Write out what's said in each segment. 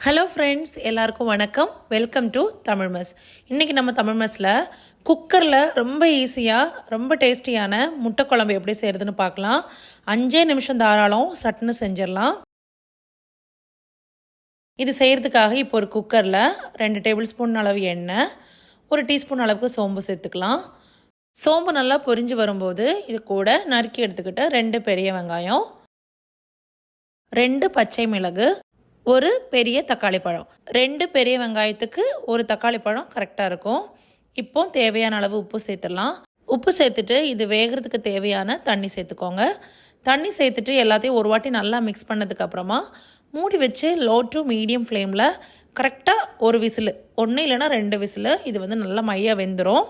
Hello friends எல்லாருக்கும் வணக்கம். Welcome to Tamil mess இன்றைக்கி நம்ம தமிழ் மெஸ்ஸில் குக்கரில் ரொம்ப ஈஸியாக ரொம்ப டேஸ்டியான முட்டை குழம்பு எப்படி செய்கிறதுன்னு பார்க்கலாம். அஞ்சே நிமிஷம் தாராளம் சட்டுன்னு செஞ்சிடலாம். இது செய்கிறதுக்காக இப்போ ஒரு குக்கரில் ரெண்டு டேபிள் ஸ்பூன் அளவு எண்ணெய் ஒரு டீஸ்பூன் அளவுக்கு சோம்பு சேர்த்துக்கலாம். சோம்பு நல்லா பொரிஞ்சு வரும்போது இது கூட நறுக்கி எடுத்துக்கிட்டு ரெண்டு பெரிய வெங்காயம் ரெண்டு பச்சை மிளகு ஒரு பெரிய தக்காளி பழம். ரெண்டு பெரிய வெங்காயத்துக்கு ஒரு தக்காளி பழம் கரெக்டாக இருக்கும். இப்போ தேவையான அளவு உப்பு சேர்த்துடலாம். உப்பு சேர்த்துட்டு இது வேகிறதுக்கு தேவையான தண்ணி சேர்த்துக்கோங்க. தண்ணி சேர்த்துட்டு எல்லாத்தையும் ஒரு வாட்டி நல்லா மிக்ஸ் பண்ணதுக்கப்புறமா மூடி வச்சு லோ டு மீடியம் ஃப்ளேமில் கரெக்டாக ஒரு விசில் ஒன்று இல்லைன்னா ரெண்டு விசில் இது வந்து நல்லா மையாக வெந்துடும்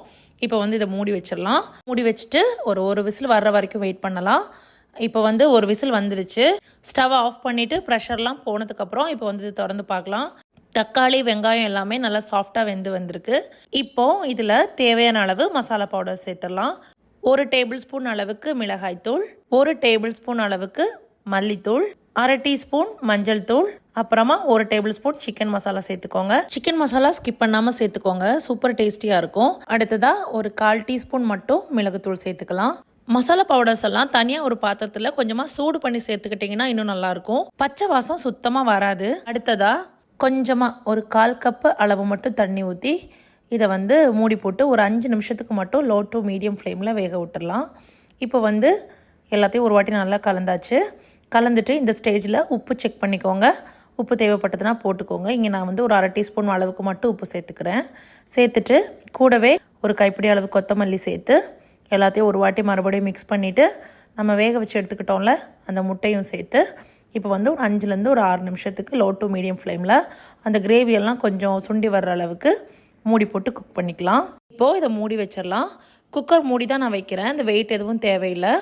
இப்போ வந்து இதை மூடி வச்சிடலாம். மூடி வச்சுட்டு ஒரு ஒரு விசில் வர்ற வரைக்கும் வெயிட் பண்ணலாம். இப்போ வந்து ஒரு விசில் வந்துடுச்சு ஸ்டவ் ஆஃப் பண்ணிவிட்டு ப்ரெஷர்லாம் போனதுக்கப்புறம் இப்போ வந்து திறந்து பார்க்கலாம். தக்காளி வெங்காயம் எல்லாமே நல்லா சாஃப்டாக வெந்து வந்திருக்கு. இப்போ இதில் தேவையான அளவு மசாலா பவுடர் சேர்த்துடலாம். ஒரு டேபிள் ஸ்பூன் அளவுக்கு மிளகாய்த்தூள் ஒரு டேபிள் ஸ்பூன் அளவுக்கு மல்லித்தூள் அரை டீஸ்பூன் மஞ்சள் தூள் அப்புறமா ஒரு டேபிள் ஸ்பூன் சிக்கன் மசாலா சேர்த்துக்கோங்க. சிக்கன் மசாலா ஸ்கிப் பண்ணாமல் சேர்த்துக்கோங்க. சூப்பர் டேஸ்டியாக இருக்கும். அடுத்ததாக ஒரு கால் டீஸ்பூன் மட்டும் மிளகுத்தூள் சேர்த்துக்கலாம். மசாலா பவுடர்ஸ் எல்லாம் தனியாக ஒரு பாத்திரத்தில் கொஞ்சமாக சூடு பண்ணி சேர்த்துக்கிட்டிங்கன்னா இன்னும் நல்லாயிருக்கும். பச்சை வாசம் சுத்தமாக வராது. அடுத்ததாக கொஞ்சமாக ஒரு கால் கப்பு அளவு மட்டும் தண்ணி ஊற்றி இதை வந்து மூடி போட்டு ஒரு அஞ்சு நிமிஷத்துக்கு மட்டும் லோ டு மீடியம் ஃப்ளேமில் வேக விட்டுடலாம் இப்போ வந்து எல்லாத்தையும் ஒரு வாட்டி நல்லா கலந்தாச்சு. கலந்துட்டு இந்த ஸ்டேஜில் உப்பு செக் பண்ணிக்கோங்க. உப்பு தேவைப்பட்டதுன்னா போட்டுக்கோங்க. இங்கே நான் வந்து ஒரு அரை டீஸ்பூன் அளவுக்கு மட்டும் உப்பு சேர்த்துக்கிறேன். சேர்த்துட்டு கூடவே ஒரு கைப்பிடி அளவு கொத்தமல்லி சேர்த்து எல்லாத்தையும் ஒரு வாட்டி மறுபடியும் மிக்ஸ் பண்ணிவிட்டு நம்ம வேக வச்சு எடுத்துக்கிட்டோம்ல அந்த முட்டையும் சேர்த்து இப்போ வந்து ஒரு அஞ்சுலேருந்து ஒரு ஆறு நிமிஷத்துக்கு லோ டு மீடியம் ஃப்ளேமில் அந்த கிரேவியெல்லாம் கொஞ்சம் சுண்டி வர்ற அளவுக்கு மூடி போட்டு குக் பண்ணிக்கலாம். இப்போது இதை மூடி வச்சிடலாம். குக்கர் மூடி தான் நான் வைக்கிறேன். இந்த வெயிட் எதுவும் தேவையில்லை.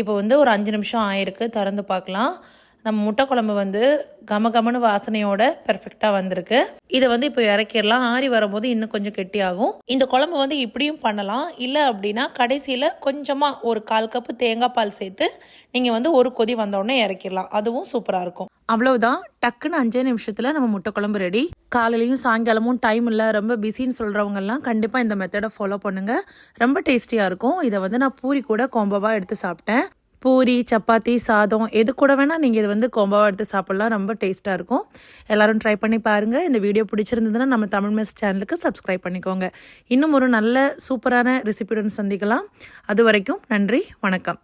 இப்போ வந்து ஒரு அஞ்சு நிமிஷம் ஆயிருக்கு. திறந்து பார்க்கலாம். நம்ம முட்டை குழம்பு வந்து கம கமனு வாசனையோட பெர்ஃபெக்டாக வந்திருக்கு. இதை வந்து இப்போ இறக்கிடலாம். ஆறி வரும்போது இன்னும் கொஞ்சம் கெட்டியாகும். இந்த குழம்பு வந்து இப்படியும் பண்ணலாம். இல்லை அப்படின்னா கடைசியில் கொஞ்சமாக ஒரு கால் கப்பு தேங்காய் பால் சேர்த்து நீங்கள் வந்து ஒரு கொதி வந்தோடனே இறக்கிடலாம். அதுவும் சூப்பராக இருக்கும். அவ்வளவுதான். டக்குன்னு அஞ்சே நிமிஷத்தில் நம்ம முட்டை குழம்பு ரெடி காலையிலையும் சாயங்காலமும் டைம் இல்லை. ரொம்ப பிஸின்னு சொல்கிறவங்கெல்லாம் கண்டிப்பாக இந்த மெத்தடை ஃபாலோ பண்ணுங்கள் ரொம்ப டேஸ்டியாக இருக்கும். இதை வந்து நான் பூரி கூட கோம்பவாக எடுத்து சாப்பிட்டேன். பூரி சப்பாத்தி சாதம் எது கூட வேணால் நீங்கள் இது வந்து கோம்பாவாக எடுத்து சாப்பிட்லாம். ரொம்ப டேஸ்ட்டாக இருக்கும். எல்லோரும் ட்ரை பண்ணி பாருங்கள் இந்த வீடியோ பிடிச்சிருந்ததுன்னா நம்ம தமிழ் மெஸ் சேனலுக்கு சப்ஸ்கிரைப் பண்ணிக்கோங்க. இன்னும் ஒரு நல்ல சூப்பரான ரெசிபியுடன் சந்திக்கலாம். அது வரைக்கும் நன்றி வணக்கம்.